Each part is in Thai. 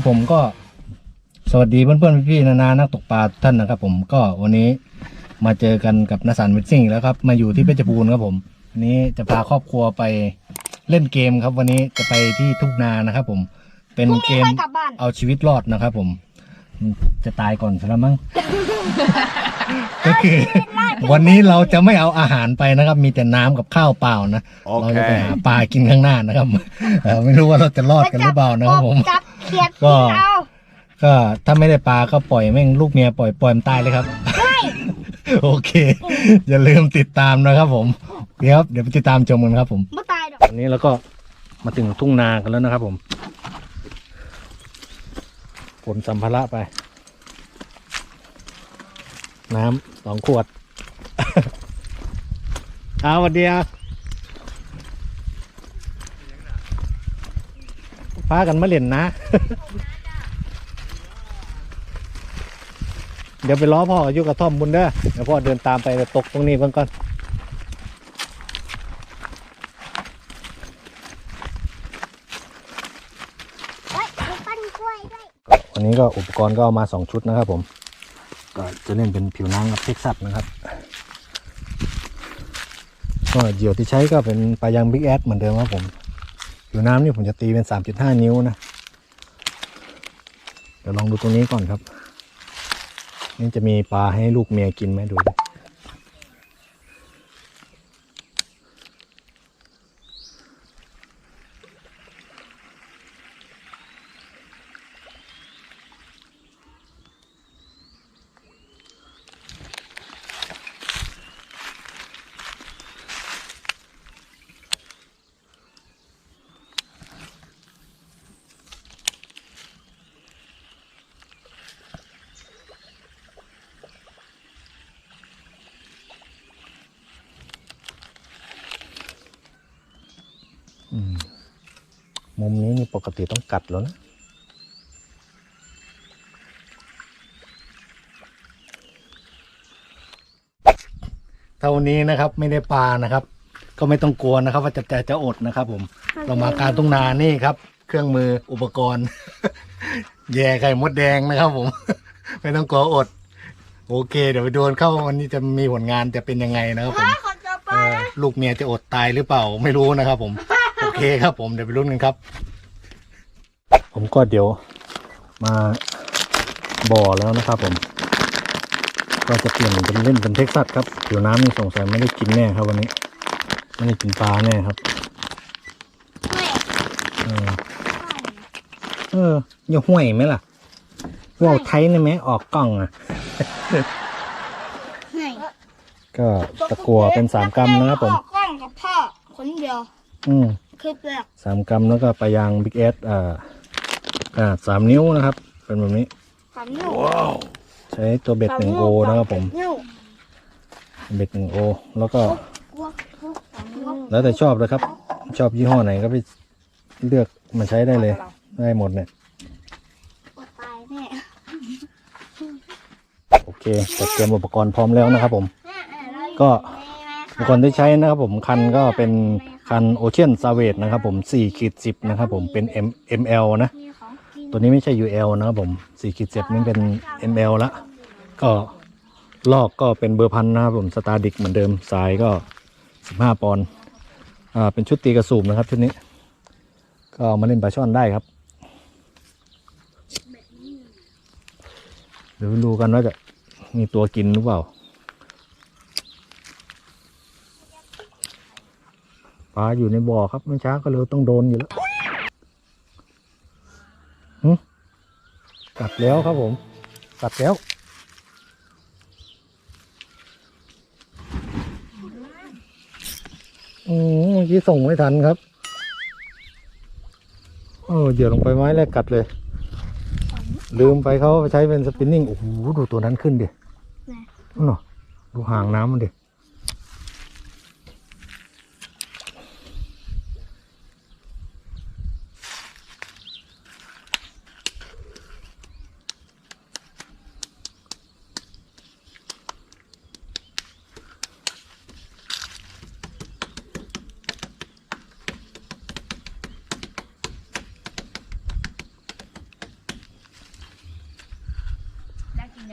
ครับผมก็สวัสดีเพื่อนๆพี่ๆนานานักตกปลาทุกท่านนะครับ ผมก็วันนี้มาเจอกันกับนาสานวิทซิ่งแล้วครับ มาอยู่ที่เพชรบูรณ์ครับผมวันนี้จะพาครอบครัวไปเล่นเกมครับ วันนี้จะไปที่ทุ่งนานะครับ ผมเป็นพรุ่งเกนี้มค่อยกลับบ้านเอาชีวิตรอดนะครับ ผม จะตายก่อนซะแล้วมั้งก็คือวันนี้เราจะไม่เอาอาหารไปนะครับ มีแต่น้ำกับข้าวเปล่านะโอเราเคจะไปหาปลากินข้างหน้านะครับเอ่อไม่รู้ว่าเราจะรอดกันหรือเปล่านะครับผมจับ เขียดก็กินเอาก็ถ้าไม่ได้ปลาก็ปล่อยแม่งลูกเมียปล่อยปล่อยมันตายเลยครับ โอเค อย่าลืมติดตามนะครับผมโอเคครับเดี๋ยวไปติดตามชมกันครับผม ไม่ตายดอก วันนี้เราก็มาถึงทุ่งนากันแล้วนะครับผมขนสัมภาระไป น้ำสองขวด เอาสวัสดีครับ พากันมาเล่นนะ เดี๋ยวไปล้อพ่อกับยุกกระท่อมบุญเด้อเดี๋ยวพ่อเดินตามไปไปตกตรงนี้เพิ่งก่อนเฮ้ยมีปั้นกล้วยด้วยวันนี้ก็อุปกรณ์ก็เอามาสองชุดนะครับผม ก็จะเล่นเป็นผิวน้ำกับเท็กซัสนะครับก็เหยื่อที่ใช้ก็เป็นปลายางบิ๊กแอดเหมือนเดิมครับผม ผิวน้ำนี่ผมจะตีเป็น 3.5 นิ้วนะ เดี๋ยวลองดูตรงนี้ก่อนครับ นี่จะมีปลาให้ลูกเมียกินไหมดูดิ มุมนี้นี่ปกติต้องกัดแล้วนะเท่านี้นะครับไม่ได้ปลานะครับ ก็ไม่ต้องกลัวนะครับ ว่าจะจะจะอดนะครับ ผมเรามากลารตุ้งนานี่ครับ เครื่องมืออุปกรณ์ แย่ไข่มดแดงนะครับผม ไม่ต้องกลัวอด โอเค เดี๋ยวไปดูกันเข้าวันนี้จะมีผลงานจะเป็นยังไงนะครับผมเฮ้ยขอจับปเอ่ลาอลูกเมียจะอดตายหรือเปล่าไม่รู้นะครับผมโอ เคครับผมเดี๋ยวไปลุ้นกันครับ ผมก็เดี๋ยวมาบ่อแล้วนะครับผม ก็จะเปลี่ยนเป็นเล่นเป็นเท็กซัสครับผิวน้ำนี่สงสัยไม่ได้กินแน่ครับวันนี้ ไม่ได้กินปลาแน่ครับเออเอออย่าห่วยไหมล่ะว่าวไทยนี่ไหมออกกล้องอะ ก็ตะกัวเป็นสามกรัมนะครับผมพ่อกล้องกับพ่อคนเดียว อืม คลิปแรกสามกรัมแล้วก็ปลายางบิ๊กเอสอ่าขนาดสามนิ้วนะครับ เป็นแบบนี้ สามนิ้วใช้ตัวเบ็ดหนึ่งโอนะครับผม นิ้วเบ็ดหนึ่งโอแล้วก็กลัวกลัวสามนิ้วแล้วแต่ชอบเลยครับ ชอบยี่ห้อไหนก็ไปเลือกมาใช้ได้เลย ได้หมดเนี่ยกลัวตายแน่โอเคจัดเตรียมอุปกรณ์พร้อมแล้วนะครับผม แม่แม่เราอยู่ก็ ในแม่ อุปกรณ์ที่ใช้นะครับผมคันก็เป็นคันโอเชียนซาเว e นะครับผม4ขีด10นะครับผมเป็น M ML นะมีของกินตัวนี้ไม่ใช่ UL นะครับผม4ขีด10นี่เป็น ML ละก็ลอกก็เป็นเบอร์พันนะครับผมสตาร์ดิกเหมือนเดิมสายก็ 15 ปอนด์อ่าเป็นชุดตีกระสูบนะครับชุดนี้ ก็เอามาเล่นปลาช่อนได้ครับเดี๋ยวดูกันว่าจะมีตัวกินหรือเปล่า ลาอยู่ในบ่อครับไม่ช้าก็เร็วต้องโดนอยู่แล้วหึกัดแล้วครับผมกัดแล้วอืมเมื่อกี้ส่งไม่ทันครับเออเดี๋ยวลงไปไม้แรกกัดเลย ลืมไปเขาใช้เป็นสปินนิ่งโอ้โหดูตัวนั้นขึ้นดินั่นเนาะดูห่างน้ำมันดิ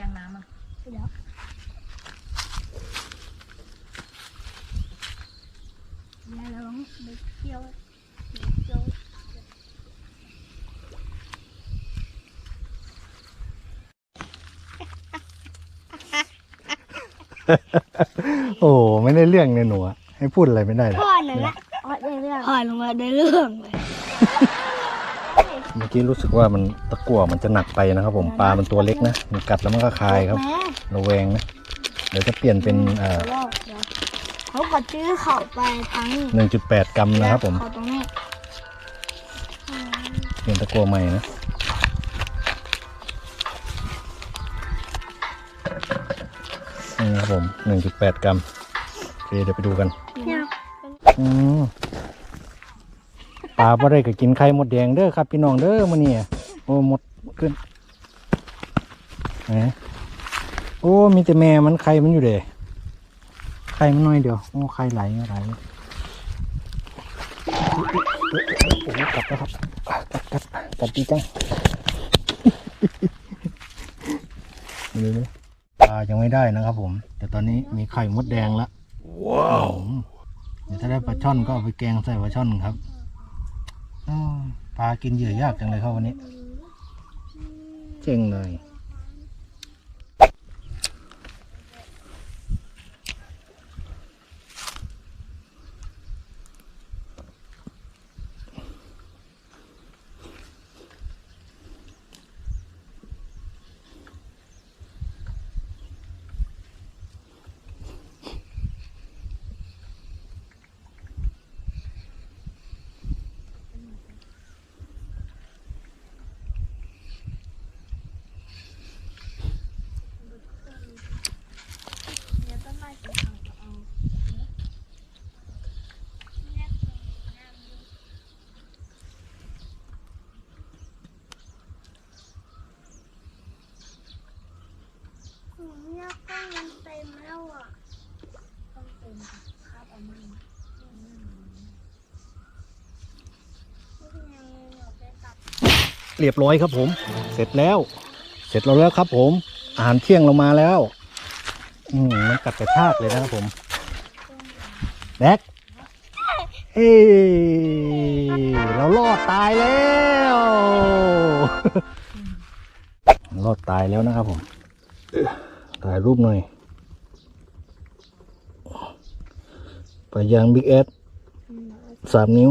ยางน้ำอะเดี๋ยวอย่าลงไปเที่ยวเที่ยวโอ้ไม่ได้เรื่องเลยหนูอให้พูดอะไรไม่ได้เลยพ่อเนูละอ๋อได้เรื่องพ่อหนูาได้เรื่อง อกี้รู้สึกว่ามันตะกั่วมันจะหนักไปนะครับ ผมปลามันตัวเล็กนะมันกัดแล้วมันก็คายครับแม่ระแวงนะเดี๋ยวจะเปลี่ยนเป็นเอ่อเดี๋ยวเดี๋ยวเขาก็ซื้อเขาไปทั้งหนึ่งจุดแปดกรัมนะครับ ผมเขาตรงนี้เปลี่ยนตะกั่วใหม่นะนี่นะครับผมหนึ่งจุดแปดกรัมโอเคเดี๋ยวไปดูกันเนี่ยอืม ปลาบ่ได้ก็กินไข่หมดแดงเด้อครับ พี่น้องเด้อมื้อนี้โอ้หมดขึ้นแหมโอ้มีแต่แม่มันไข่มันอยู่เด้ไข่มันน้อยเดียวโอ้ไข่ไหลไหลโอ้กัดแล้วครับกัดกัดกัดดีจังดูดิปลายังไม่ได้นะครับผม แต่ตอนนี้มีไข่มดแดงแล้วว้าวเดี๋ยวถ้าได้ปลาช่อนก็เอาไปแกงใส่ปลาช่อนครับ ปลากินเหยื่อยากจังเลยครับวันนี้ เจ๋งเลยกล้องมันเต็มแล้วอะต้องเต็มครับเอามายังอยากไปตัด เรียบร้อยครับผม เสร็จแล้ว เสร็จเราแล้วครับผม อาหารเที่ยงเรามาแล้ว อืมมันกัดกระชากเลยนะครับผมแดกเอ้ยเรารอดตายแล้ว รอดตายแล้วนะครับผม ถ่ายรูปหน่อย ไปยางบิ๊กเอสสามนิ้ว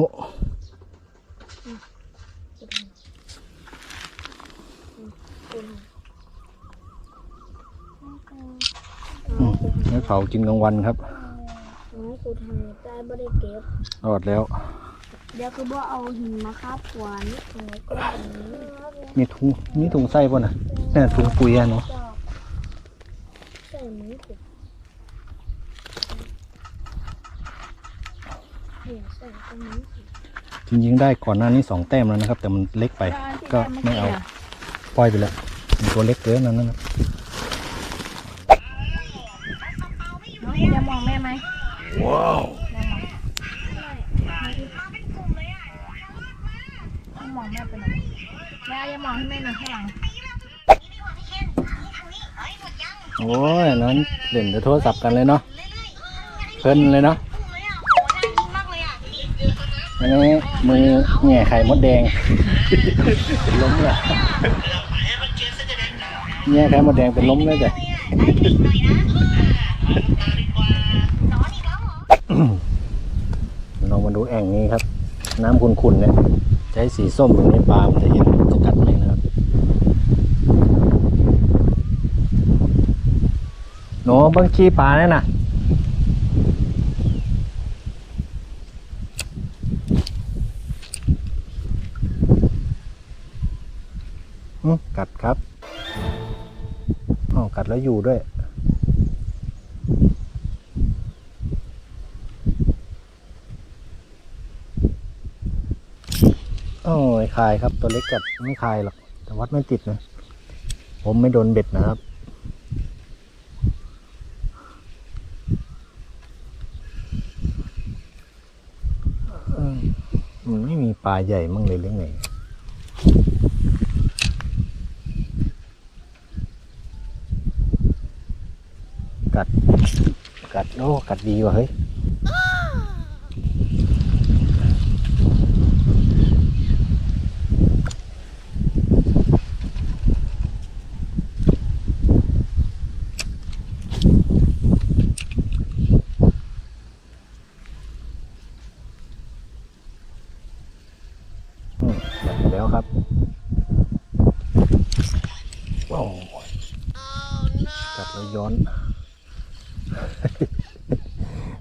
ให้เผากินกลางวันครับน้องกูทำได้ไม่ได้เก็บรอดแล้ว เดี๋ยวคือบ่เอาหินมาครับหวานนี่ถุงก็แบบนี้มีถุงมีถุงไส้ป่ะนะนี่ถุงปุ๋ยอะเนาะจอกใส่มือสิเดี๋ยวใส่ตรงนี้สิจริงๆได้ก่อนหน้านี้สองแต้มแล้วนะครับ แต่มันเล็กไป ก็ไม่เอา ปล่อยไปแล้ว มันตัวเล็กเกินนั่นนะ น้องจะมองแม่ไหม ว้าวมองแม่ไปหน่อยแม่จะมองให้แม่หน่อยข้างหลังโอ้ยนั้นเล่นแต่โทรศัพท์กันเลยเนาะเพลินเลยเนาะอันนี้มือแง่ไข่มดแดงเป็นล้มเลยแง่ไข่มดแดงเป็นล้มเลยจ้ะ ลองมาดูแอ่งนี้ครับ น้ำขุ่นๆเนี่ยใช้สีส้มตรงนี้ปลามันจะเห็นจะกัดไหมนะครับหนูบิ้งขี้ปลาเนี่ยนะกัดครับอ๋อกัดแล้วอยู่ด้วย โอ้ย คายครับ ตัวเล็กกัดไม่คายหรอกแต่วัดไม่ติดนะ ผมไม่โดนเบ็ดนะครับมันไม่มีปลาใหญ่มั่งเลยหรือไงกัด กัดโอ้กัดดีว่ะเฮ้ย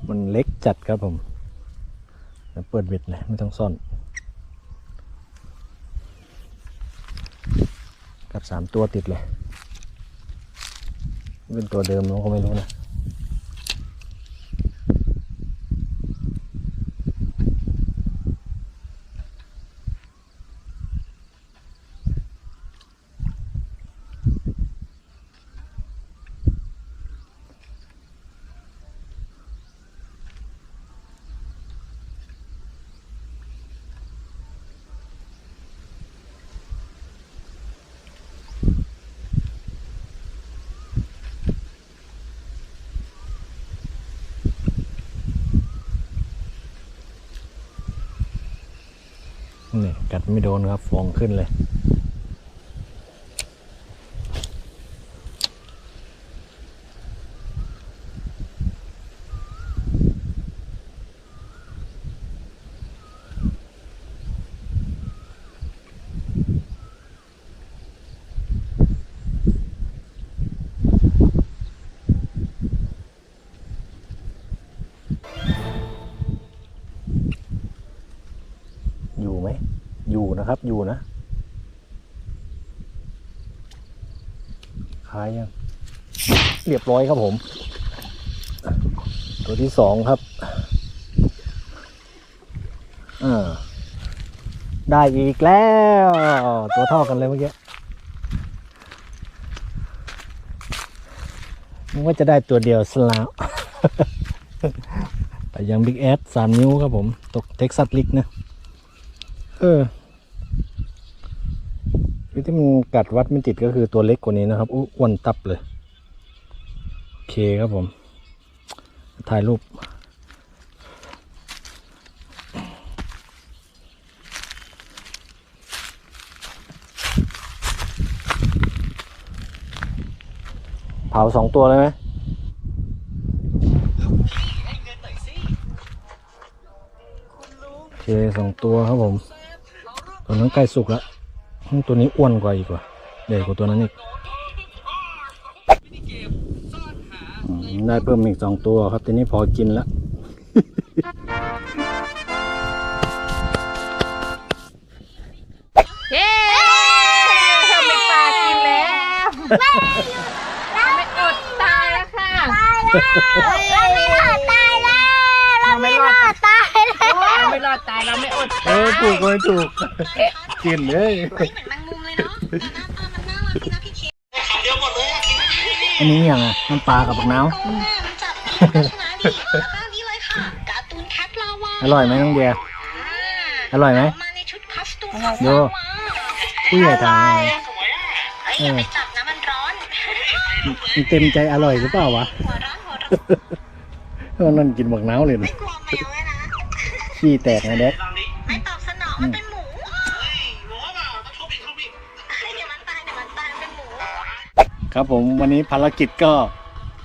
มันเล็ก จัดครับผมเปิดเบ็ดเลยไม่ต้องซ่อน กับสามตัวติดเลย เป็นตัวเดิมเราก็ไม่รู้นะ นี่กัดไม่โดนครับฟองขึ้นเลยไหม อยู่ นะครับ อยู่นะคายยังเรียบร้อยครับผม ตัวที่สองครับอ่าได้อีกแล้ว ตัวเท่ากันเลยเมื่อกี้นึกว่าจะได้ตัวเดียวสลาวแต่ยังบิ๊กแอดสามนิ้วครับผม ตกเท็กซัสลิกนะ เออ ที่มันกัดวัดไม่ติดก็คือตัวเล็กกว่านี้นะครับอ้วนตับเลย โอเคครับผม ถ่ายรูปเผาสองตัวเลยไหมโอเคสองตัวครับผมตัวนั้นใกล้สุกแล้ว ตัวนี้อ้วนกว่าอีกว่าใหญ่กว่าตัวนั้นอีกได้เพิ่มอีกสองตัวครับทีนี้พอกินแล้วเย้ทำเป็นปลากินแล้วไม่อดตายแล้วค่ะตายแล้วเราไม่รอดตายแล้วเราไม่รอดตายแล้วเราไม่รอดตายเราไม่อดเออถูกเลยถูก กินเลยเหมือนแมงมุมเลยเนาะหน้าตามันน่ารักดีนะพี่เคอันนี้อย่างอะน้ำปลากับบักน้าวโกงอะมันจับได้ชนะดิแล้วก็นี่เลยค่ะการ์ตูนแคทลาวาอร่อยไหมน้องเดีย อร่อยไหมมาในชุดคอสตูมโยผู้ใหญ่ทางเฮ้ยอย่าไปจับนะมันร้อน มันเต็มใจอร่อยหรือเปล่าวะหัวร้อนหัวร้อนเพราะนั่นกินบักน้าวเลยนะไม่กลัวแมวเลยนะ ขี้แตกนะเด็กไม่ตอบ ครับผมวันนี้ภารกิจก็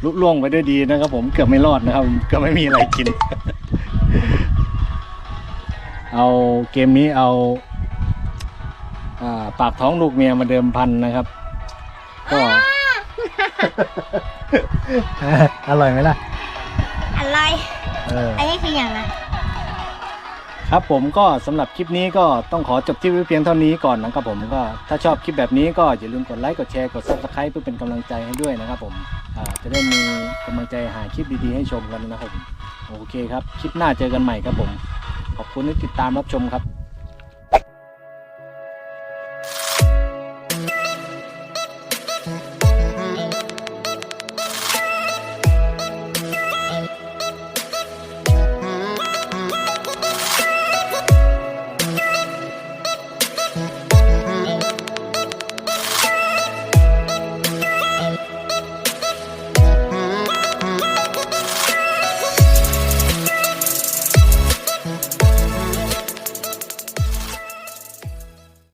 ลุล่วงไปด้วยดีนะครับ ผมเกือบไม่รอดนะครับเกือบไม่มีอะไรกิน เอาเกมนี้เอาอ่าปากท้องลูกเมียมาเดิมพันนะครับ ก็ อร่อยไหมล่ะอะไรเออ อันนี้คืออย่างไร ครับผมก็สำหรับคลิปนี้ก็ต้องขอจบที่ไว้เพียงเท่านี้ก่อนนะครับผมก็ถ้าชอบคลิปแบบนี้ก็อย่าลืมกดไลค์กดแชร์กด subscribe เพื่อเป็นกำลังใจให้ด้วยนะครับผมจะได้มีกำลังใจหาคลิปดีๆให้ชมกันนะครับผมโอเคครับคลิปหน้าเจอกันใหม่ครับผม ขอบคุณที่ติดตามรับชมครับ